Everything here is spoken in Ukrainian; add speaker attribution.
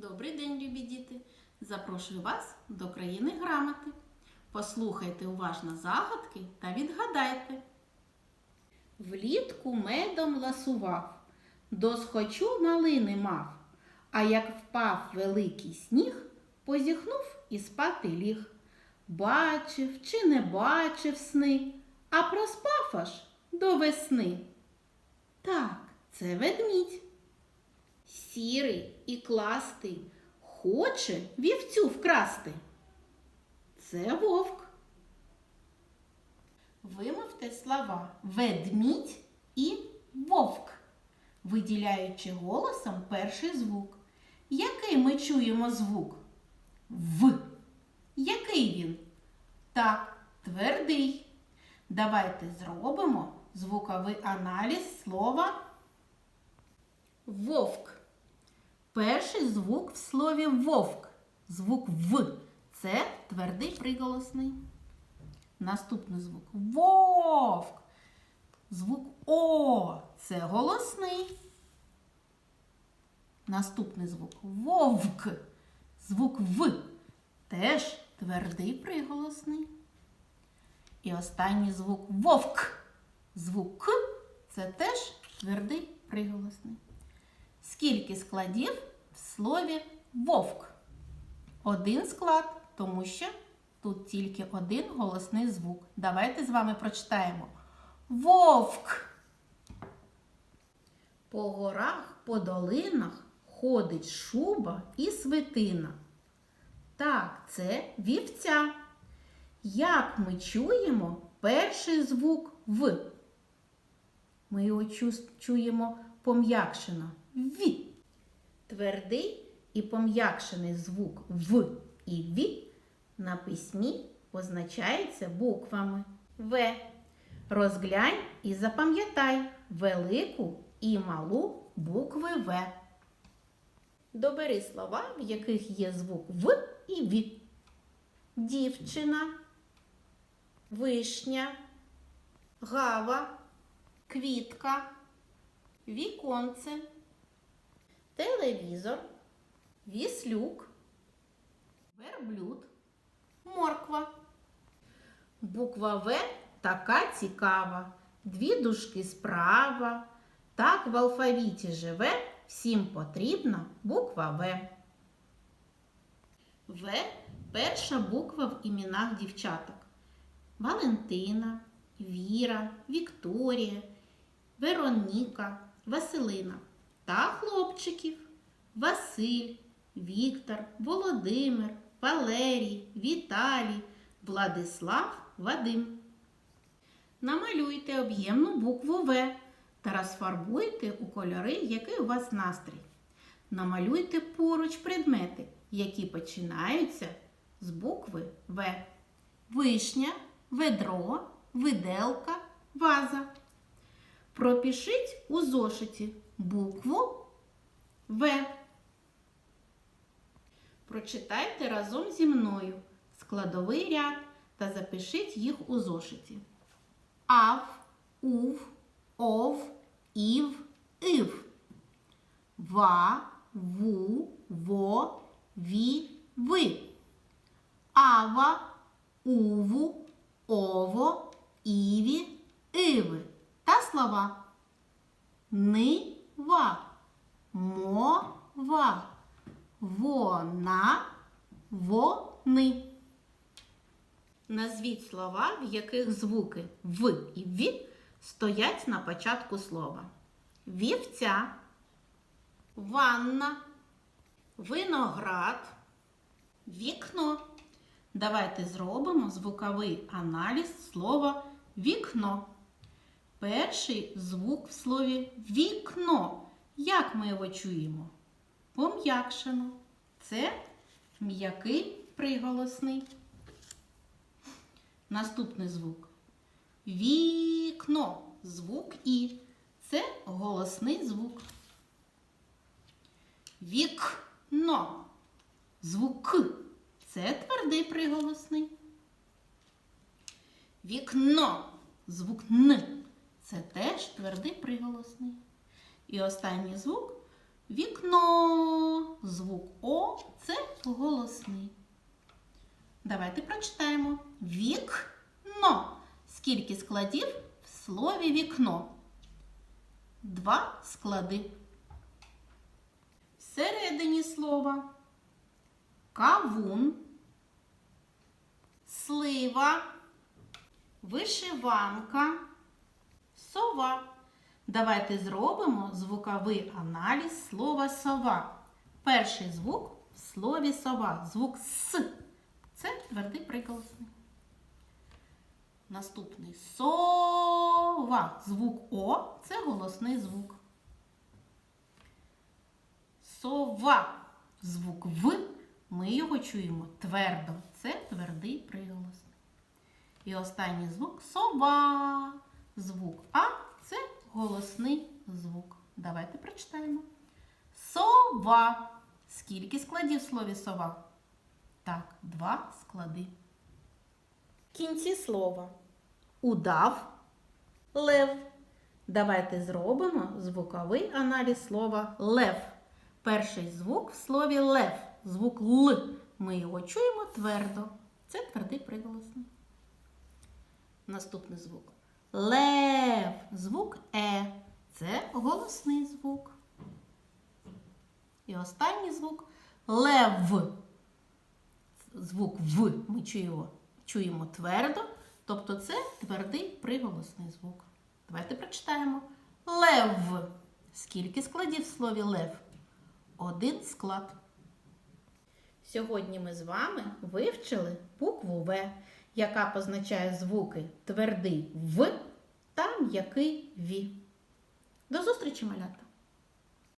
Speaker 1: Добрий день, любі діти! Запрошую вас до країни грамоти. Послухайте уважно загадки та відгадайте. Влітку медом ласував, досхочу малини мав, а як впав великий сніг, позіхнув і спати ліг. Бачив чи не бачив сни, а проспав аж до весни. Так, це ведмідь. Сірий і кластий хоче вівцю вкрасти. Це вовк. Вимовте слова ведмідь і вовк, виділяючи голосом перший звук. Який ми чуємо звук? В. Який він? Так, твердий. Давайте зробимо звуковий аналіз слова Вовк. Перший звук в слові вовк. Звук В. Це твердий приголосний. Наступний звук вовк. Звук О. Це голосний. Наступний звук вовк. Звук В. Теж твердий приголосний. І останній звук вовк. Звук К це теж твердий приголосний. Скільки складів в слові вовк? Один склад, тому що тут тільки один голосний звук. Давайте з вами прочитаємо. Вовк. По горах, по долинах ходить шуба і свитина. Так, це вівця. Як ми чуємо перший звук В? Ми його чуємо пом'якшено. Ві. Твердий і пом'якшений звук В і Ві на письмі позначається буквами В. Розглянь і запам'ятай велику і малу букви В. Добери слова, в яких є звук В і Ві. Дівчина, вишня, гава, квітка, віконце, телевізор, віслюк, верблюд, морква. Буква В така цікава. Дві дужки справа. Так в алфавіті живе, всім потрібна буква В. В перша буква в іменах дівчаток. Валентина, Віра, Вікторія, Вероніка, Василина та хлопчиків Василь, Віктор, Володимир, Валерій, Віталій, Владислав, Вадим. Намалюйте об'ємну букву В та розфарбуйте у кольори, який у вас настрій. Намалюйте поруч предмети, які починаються з букви В. Вишня, ведро, виделка, ваза. Пропишіть у зошиті букву В. Прочитайте разом зі мною складовий ряд та запишіть їх у зошиті. Ав, ув, ов, ів, ив. Ва, ву, во, ві, ви. Ава, уву, ово, іві, иви. Та слова нива, мова, вона, вони. Назвіть слова, в яких звуки в і ві стоять на початку слова. Вівця, ванна, виноград, вікно. Давайте зробимо звуковий аналіз слова вікно. Перший звук в слові вікно. Як ми його чуємо? Пом'якшено. Це м'який приголосний. Наступний звук. Вікно. Звук І. Це голосний звук. Вікно. Звук К. Це твердий приголосний. Вікно. Звук Н. Це теж твердий приголосний. І останній звук вікно. Звук О це голосний. Давайте прочитаємо. Вікно. Скільки складів в слові вікно? Два склади. Всередині слова кавун, слива, вишиванка, сова. Давайте зробимо звуковий аналіз слова сова. Перший звук в слові сова. Звук С. Це твердий приголосний. Наступний сова. Звук О це голосний звук. Сова. Звук В. Ми його чуємо твердо. Це твердий приголосний. І останній звук сова. Звук А це голосний звук. Давайте прочитаємо. Сова. Скільки складів в слові сова? Так, два склади. В кінці слова удав, лев. Давайте зробимо звуковий аналіз слова лев. Перший звук в слові лев. Звук Л. Ми його чуємо твердо. Це твердий приголосний. Наступний звук. Лев. Звук Е. Це голосний звук. І останній звук лев. Звук В ми чуємо, чуємо твердо, тобто це твердий приголосний звук. Давайте прочитаємо. Лев. Скільки складів в слові лев? Один склад. Сьогодні ми з вами вивчили букву В, яка позначає звуки твердий В та м'який Ві. До зустрічі, малята!